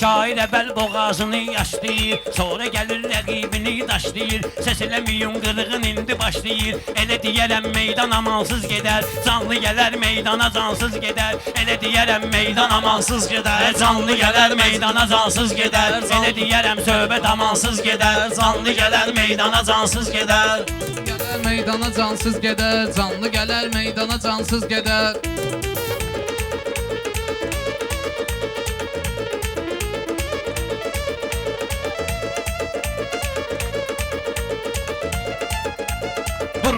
Şair evvel boğazını yaşlayır Sonra gelir rəqibini daşlayır Səs eləməyin qırğın indi başlayır. Elə deyərəm meydan amansız gedər Canlı gələr meydana cansız gedər Elə deyərəm meydan amansız gedər Canlı gələr meydana cansız gedər Elə deyərəm söhbət amansız gedər Canlı gələr meydana cansız gedər meydana cansız gedər, canlı gələr meydana cansız gedər.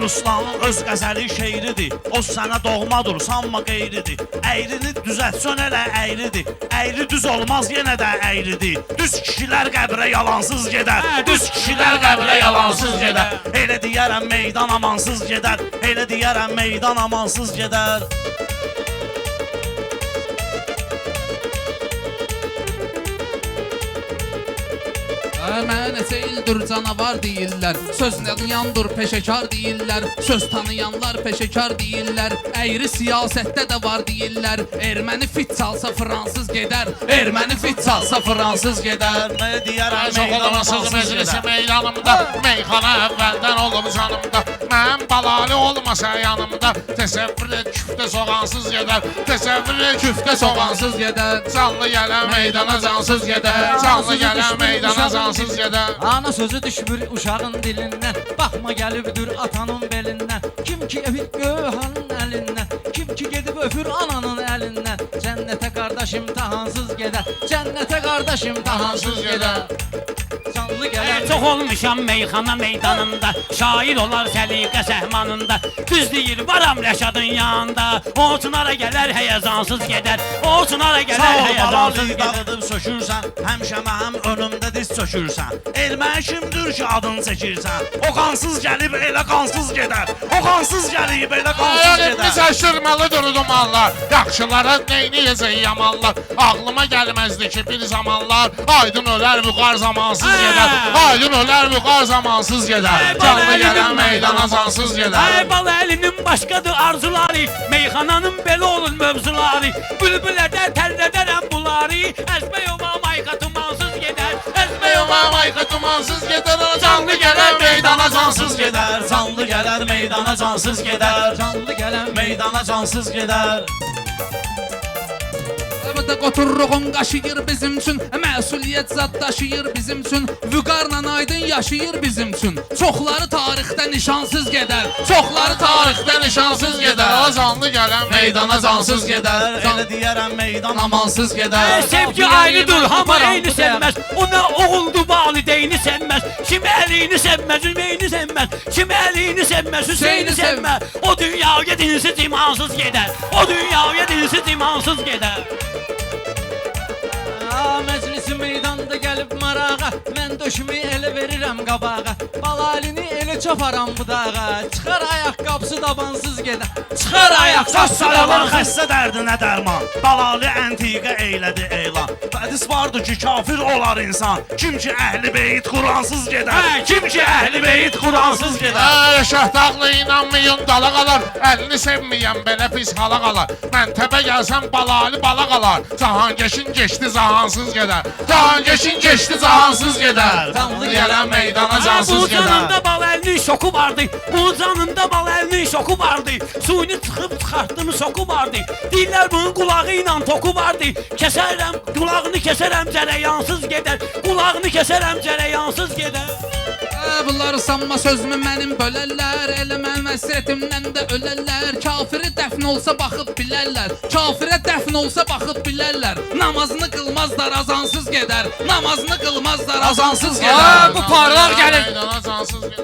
Ruslanın öz qəzəli şeiridir. O sənə doğmadır, sanma qeyridir Əyrini düzəltsən elə əyridir Əyri düz olmaz yenə də əyridir Düz kişilər qəbrə yalansız gedər. Düz kişilər qəbrə yalansız gedər. Elə deyərəm meydan amansız gedər. Elə deyərəm meydan amansız gedər Hə, Mənə neçə ildir canavar deyirlər Söz yandır peşəkar deyirlər Söz tanıyanlar peşəkar deyirlər Əyri siyasətdə də var deyirlər Erməni fit çalsa fransız gedər Erməni fit çalsa fransız gedər Nə deyərəm Aşıq meydan olmasız amansız meclisi gedər meydanımda. Meyxana əvvəldən olub canımda. Mən balali olmasa yanımda. Təsəvvür et küftə soğansız gedər Təsəvvür et küftə soğansız gedər Canlı gələn meydana cansız gedər Canlı gələn meydana cansız gedər Ana sözü düşmür uşağın dilindən Baxma gəlibdir atanın belindən Kim ki öpür Gövhanın əlindən Kim ki gedib öpür ananın əlindən Cənnətə qardaş imtihansız gedər Cənnətə qardaş imtihansız gedər Canlı E, gələn Çox olmuşam meyxana meydanında. Şair olar səliqə səhmanında Düz deyir varam Rəşadın yanında. O çınara gələr həyəzansız gedər O çınara Sağ gələr ol həyəzansız balalı gedər dağıdıb sökürsən Həmişə mənim önümdə diz çökürsən Erməni kimdir ki adını çəkirsən O qansız gəlib elə qansız gedər O qansız gəlib elə qansız Ayağımı gedər şaşırmalıdır dumanlar Yaxşılara neyniyəcək yamanlar Ağlıma gəlməzdi ki bir zamanlar Aydın ölər bu qar zamansız gedər Aydın ölər bu qar zamansız gedər Ay, Canlı əlinin- meydana cansız gedər Ay bal əlinin başqadır arzuları. Meyxananın belə olur mövzuları Bülbülərdə tərlədərəm bunları Əzməyoma mayqa tumansız gedər Əzməyoma Meyva mayqa dumansız gedər Canlı gələn meydana cansız gedər Canlı gələr meydana cansız gedər Canlı gələn Meydana cansız gedər Burada qoturruğun qaşıyır bizim üçün. Məsuliyyət zad daşıyır bizim üçün. Vüqarla aydın yaşayır bizim üçün. Çoxları tarixdə nişansız gedər. Çoxları tarixdə nişansız gedər. O canlı gələn meydana cansız gedər. Elə deyərəm meydan Amansız gedər. Sevgi ayrıdır, hamı eyni sevməz. Ona oğuldu valideyni sevməz. Kim əlini sevməz, ümeyni sevməz. Kim əlini sevməz, Hüseyni sevməz. O dünyaya dinsiz imansız gedər. O dünyaya dinsiz imansız gedər məclisi meydanda gəlib marağa. Mən döşümü elə verirəm qabağa Balalini elə çoparam budağa Çıxar ayaqqabısı dabansız gedə Çıxar Saç ayaqqabısı sayalan dabansız xəstə dərdinə dərman. Dalalı əntiqə Hədis vardı ki kafir olar insan. Kim ki əhli beyt Quransız gedər Hə, Kim ki əhli beyt Quransız gedər Ay şahtaqlı inanmayın dala qalar Əlini sevməyən belə pis hala qalar Mən təpə gəlsəm balalı bala qalar Cahankeşin geçdi zahansız gedər Cahankeşin geçdi zahansız gedər Canlı gələn meydana cansız gedər şoku vardı. Bu canında bal əlinin şoku vardı. Suyunu çıxıb çıxartdım şoku vardı. Deyirlər bunun qulağı ilə toku vardı. Kəsərəm, qulağını kəsərəm cərəyansız gedər. Qulağını kəsərəm cərəyansız gedər. Bunlar sanma sözümü mənim bölərlər Elə mənim həsrətimdən də ölərlər Kafiri dəfn olsa baxıb bilərlər Kafirə dəfn olsa baxıb bilərlər Namazını qılmazlar azansız gedər Namazını qılmazlar azansız gedər bu parlaq gəlir.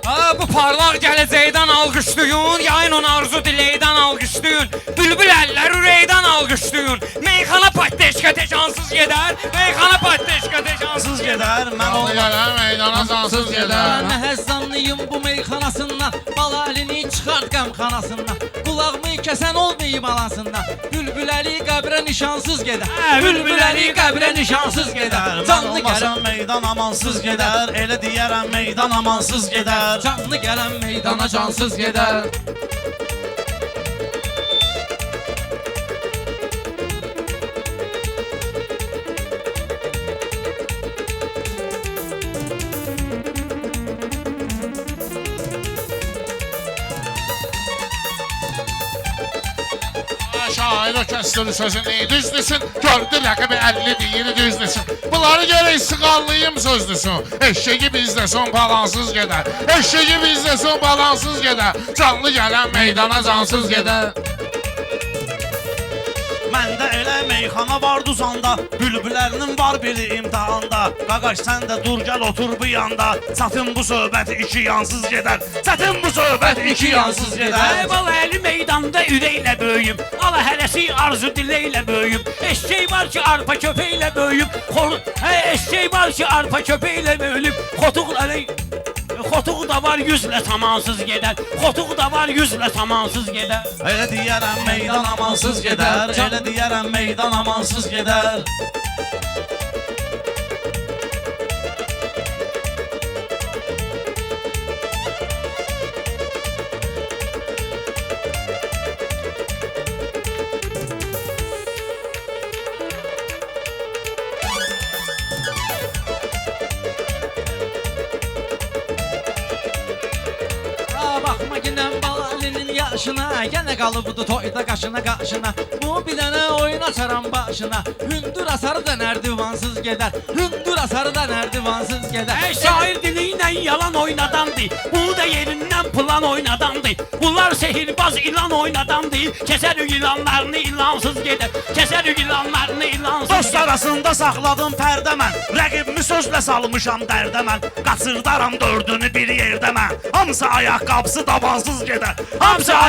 Ha bu parlaq gələcəkdən alqışlayın, yayın onu arzu diləkdən alqışlayın. Bülbül əllər ürəkdən alqışlayın. Meyxana patdeşka teşansız gedər. Meyxana patdeşka teşansız Quransız gedər Mən Canlı o gələn meydana cansız gedər həzzanlıyım bu meyxanasından Balalini çıxart qəmxanasından Qulağımı kəsən olmayıb alasından Bülbüləli qəbrə nişansız gedər. Hə, Bülbüləli qəbrə nişansız gedər. Canlı gələn meydan amansız gedər. Elə deyərəm meydan amansız gedər. Canlı gələn Meydana cansız gedər kəsdir sözünü düzdüsün Gördü rəqibi 50 deyir düzdüsün Bunları görək sıqallıyım sözlüsün Eşeği bizdə son balansız gedər Eşeği bizdə son balansız gedər Canlı gələn meydana cansız gedər Məndə elə meyxana var duzanda. Bülbüllərinin var biri imtahanda Qaqaş sən də dur gəl otur bu yanda. Satın bu söhbət iki yansız gedər Satın bu söhbət iki yansız gedər Ay bala eli meydanda ürəklə böyüyüm Ala hərəsi arzu diləklə böyüyüm Eşeği var ki arpa köpəklə böyüyüm Xor Hey eşeği var ki arpa köpəklə böyüyüm Xotuq elə Xotuq da var yüzlə samansız gedər Xotuq da var yüzlə samansız gedər Elə deyərəm meydan amansız gedər Elə deyərəm meydan amansız gedər balalinin yaşına Yenə qalıbdı toyda qaşına qaşına Bu bir dənə oyun açaram başına. Hündür asarı da nərdivansız gedər Hündür asarı da nərdivansız gedər Hey şair diliyle yalan oynadandı. Bu da yerinden plan oynadandı. Bunlar sehirbaz ilan oynadandı. Keser ilanlarını ilansız gider Keser ilanlarını ilansız Dost arasında saxladım pərdə mən Rəqibimi sözlə salmışam dərdə mən Qaçırdaram dördünü bir yerdə mən. Hamısı ayaqqabısı dabansız gedər Hamısı ayaqqabısı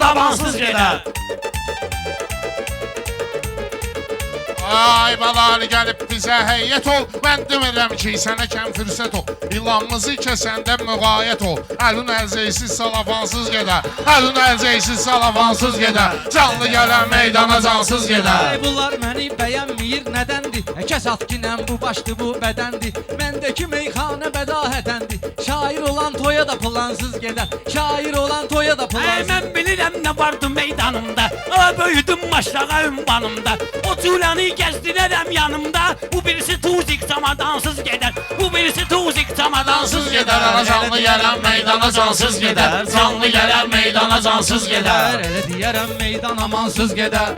dabansız gedər Ay balali gəlib bizə heyət ol. Mən demirəm ki sənə kəm fürsət ol. İlanımızı kəsəndə müğayət ol. Əlün əlzəysiz salafansız gedər Əlün əlzəysiz salafansız gedər Canlı gələn meydana cansız gedər Ay bunlar məni bəyənmir nədəndir? Kəs atkinən bu başdı bu bədəndir. Məndəki meyxanə bədahətəndir. Şair olan toya da plansız gedər. Şair olan toya da plansız mən bilirəm nə vardı meydanımda. Böyüdüm maşlağa ünvanımda. O cülanı gezdirərəm yanımda. Bu birisi tuzik çamadansız gedər Bu birisi tuzik çamadansız gedər Ana canlı gələn meydana cansız gedər Canlı gələn meydana cansız gedər Elə deyərəm meydan amansız gedər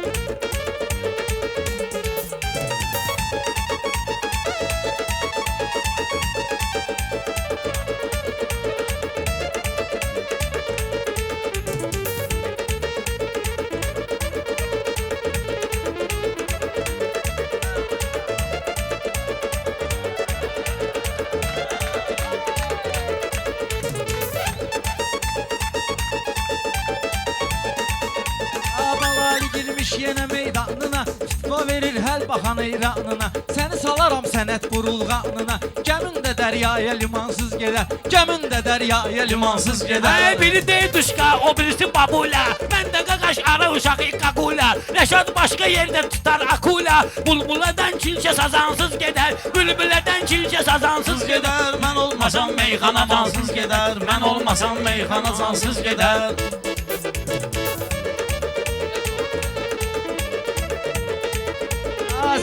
Girmiş yenə meydanına Tutma verir həl baxan eyranına Səni salaram sənət burulğanına Gəmin də dəryaya limansız gedər Gəmin də dəryaya limansız gedər. Biri deyir duşka, o birisi babula. Ben de qaqaş ara uşağı kakula Reşat başka yerde tutar akula. Bulbuladan çilçe sazansız gedər Bülbülədən çilçe sazansız gedər. mən olmasam meyxana dansız gedər. Mən olmasam meyxana cansız gedər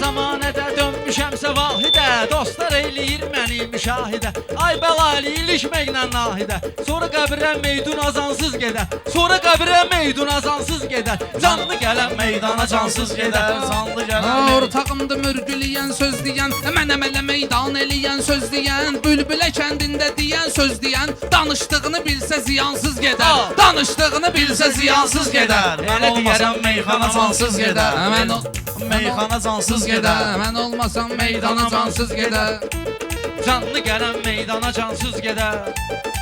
Zamanədə dönmüşəmsə vahidə Dostlar eyləyir məni müşahidə. Ay bəlalı ilişməklə nahidə Sonra qəbrə meydun azansız gedər Sonra qəbrə meydun azansız gedər Canlı gələn Meydana cansız gedər Sanlı gələn Ortağımdı mürgüləyən söz deyən Mən əmələ meydan eləyən söz deyən Bülbülə kəndində deyən söz deyən Danışdığını bilsə ziyansız gedər Aa. Danışdığını bilsə ziyansız gedər Mən olmasam meyxana cansız gedər Mən Meyxana cansız gedər Mən olmasam meydana cansız gedər Canlı gələn meydana cansız gedər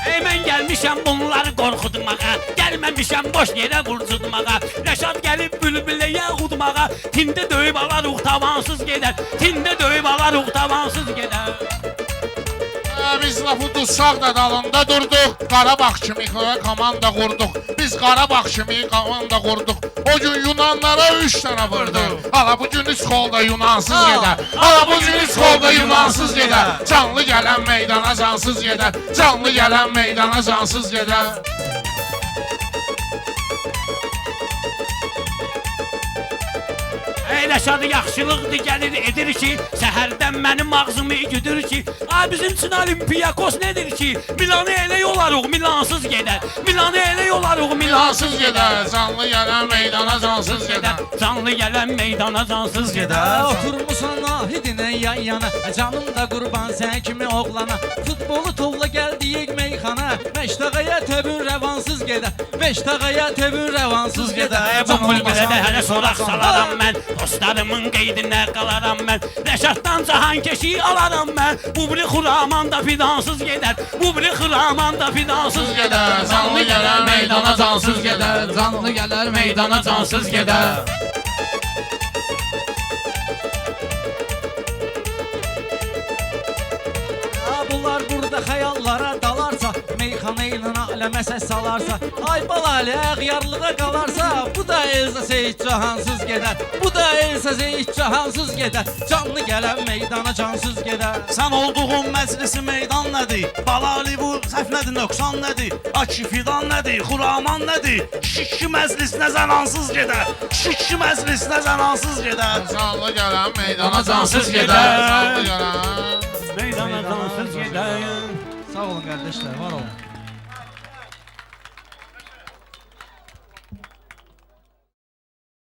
Ey mən gəlmişəm bunları qorxutmağa Gəlməmişəm boş yerə vurcutmağa. Rəşad gəlib bülbüləyə udmağa Tində döyüb alarıq tavansız gedər Tində döyüb alarıq tavansız gedər Biz lafı dutsaq da dalında durduq Qarabağ kimi komanda qurduq Biz Qarabağ kimi komanda qurduq O gün Yunanlara üç dənə vurduq Hala bu gün üç kolda Yunansız gedər Hala bu gün üç kolda Yunansız gedər Canlı gələn meydana cansız gedər Canlı gələn meydana cansız gedər Elə şadı yaxşılıqdır gəlir edir ki, səhərdən mənim ağzımı güdür ki, ay bizim üçün Olimpiyakos nedir ki? Milanı elə yolarıq, Milansız gedər. Milanı elə yolarıq, Milansız gedər, canlı gələn meydana cansız gedər. Canlı gələn meydana cansız Gedə gedər. oturmusan nahidinə yan yana Canım da qurban sən kimi oğlana Futbolu tovla gəldiyik meyxana Məştəqəyə təbün rəvansız gedə Məştəqəyə təbün rəvansız gedə Bu bülbülə də hələ soraq salaram mən. Dostlarımın qeydinə qalaram mən. Rəşaddan cahan keşi alaram mən. Bu biri xuraman da fidansız gedər. Bu biri xuraman da fidansız gedər. Canlı gələn meydana cansız gedər. Canlı gələr meydana cansız gedər. Bunlar burada xəyallara dalarsa Meyxana ilə aləmə səs salarsa Ay balalı əğyarlığa qalarsa Bu da elsə Seyid cahansız gedər Bu da elsə Seyid cahansız gedər Canlı gələn meydana cansız gedər Sən olduğun məclisi meydan nədir? Balali bu səhv nədir, nöqsan nədir? Aki fidan nədir, xuraman nədir? Şişki məclisinə zənansız gedər. Şişki məclisinə zənansız gedər. Canlı gələn meydana Ana cansız gedər. Canlı gələn Meydana cansız gedər Sağ olun qardaşlar, var olun.